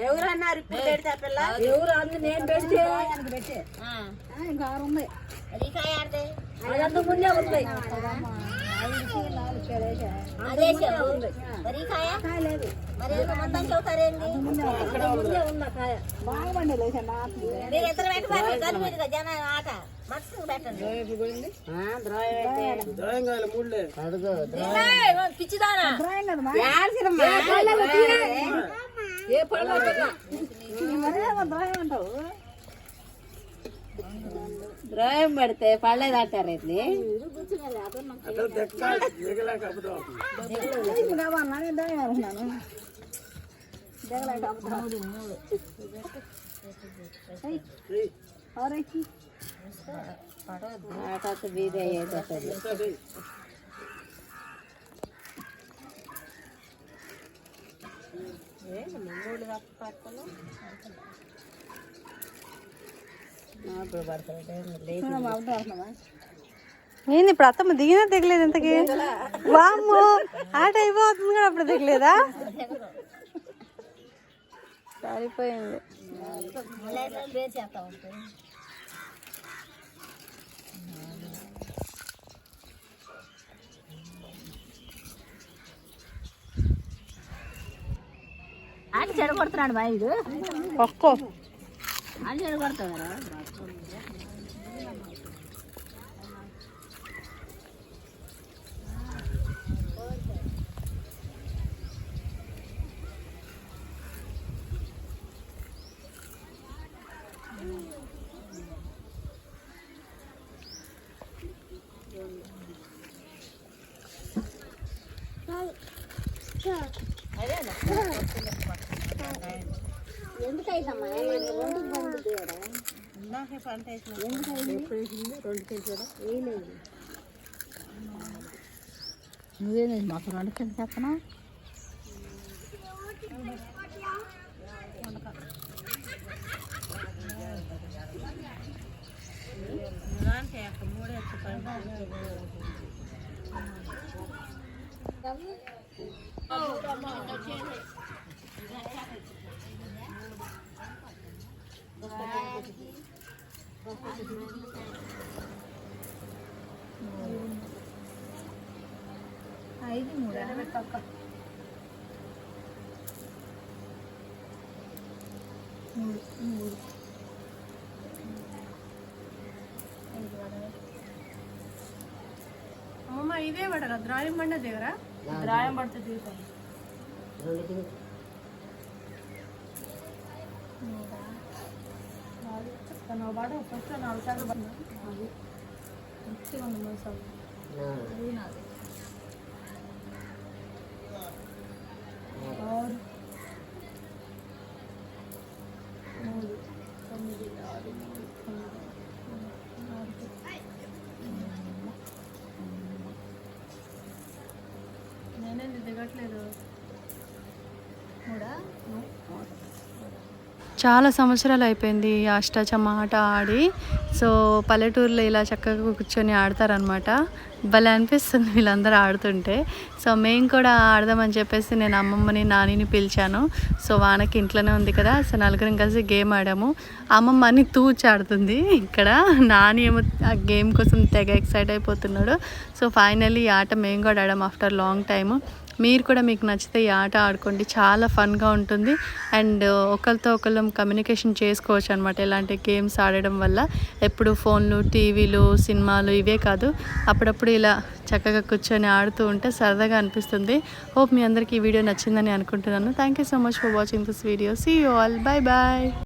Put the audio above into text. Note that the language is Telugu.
ఎవరన్నారు ఇప్పుడు పెడితే పిల్ల ఎవరు అందు నేను పెడితే పెట్టే ఇంకా ఆరు ఉన్నాయి అదంతా ముందే ఉన్నాయి అదే మరి కాయ మరి ఎంత మొత్తం చదువుతారేంటి ముందే ఉంది కాయ బాగా పండి లేచా నాకు మీరు ఇద్దరు పెట్టబడి కలిపి జన ఆట పిచ్చిదానా ఏ పళ్ళు ಡ್ರಾಯಿಂಗ್ ಮಾಡ್ತೆ ಪಳ್ಳೆದಾಟಾರ ಇಲ್ಲಿ ಆಟ ಬೀದಿ ಸರಿ ಏ ನಿಮ್ಮ ಊರಿಗೆ ಹಾಕಿ ఏంది ఇప్పుడు అత్తమ్మ దిగినా దిగలేదు ఇంతకి? వామ్మో ఆట అయిపోతుంది కూడా అప్పుడు దిగలేదా? సరిపోయింది. ఆట చెడగొడుతున్నాడు మా ఇది ఒక్కో. ఆట చెడగొడుతున్నాడు నువ్వేనా మాకు రెండు కింద చెప్పనా అమ్మమ్మ ఇదే పడరా ద్రాయం బండ దగ్గర రాయం పడితే తీసాను తన వాడ ఫస్ట్ నాలుగు సార్లు అది మంచిగా ఉంది మోసాలు అది నాది. ఆరు. మూడు. తొమ్మిది. ఆరు. మూడు. తొమ్మిది. దిగట్లేదు. మూడా? చాలా సంవత్సరాలు అయిపోయింది అష్టాచమ్మ ఆట ఆడి. సో పల్లెటూరులో ఇలా చక్కగా కూర్చొని ఆడతారనమాట భలే అనిపిస్తుంది వీళ్ళందరూ ఆడుతుంటే. సో మేము కూడా ఆడదామని చెప్పేసి నేను అమ్మమ్మని నానిని పిలిచాను. సో వానకి ఇంట్లోనే ఉంది కదా సో నలుగురం కలిసి గేమ్ ఆడాము. అమ్మమ్మ అని తూచి ఆడుతుంది ఇక్కడ. నాని ఏమో ఆ గేమ్ కోసం తెగ ఎక్సైట్ అయిపోతున్నాడు. సో ఫైనల్లీ ఈ ఆట మేము కూడా ఆడాము ఆఫ్టర్ లాంగ్ టైము. మీరు కూడా మీకు నచ్చితే ఈ ఆట ఆడుకోండి. చాలా ఫన్గా ఉంటుంది. అండ్ ఒకరితో ఒకళ్ళం కమ్యూనికేషన్ చేసుకోవచ్చు అనమాట ఇలాంటి గేమ్స్ ఆడడం వల్ల ఎప్పుడు ఫోన్లు టీవీలు సినిమాలు ఇవే కాదు. అప్పుడప్పుడు ఇలా చక్కగా కూర్చొని ఆడుతూ ఉంటే సరదాగా అనిపిస్తుంది. హోప్ మీ అందరికీ ఈ వీడియో నచ్చిందని అనుకుంటున్నాను. Thank you so much for watching this video see you all bye bye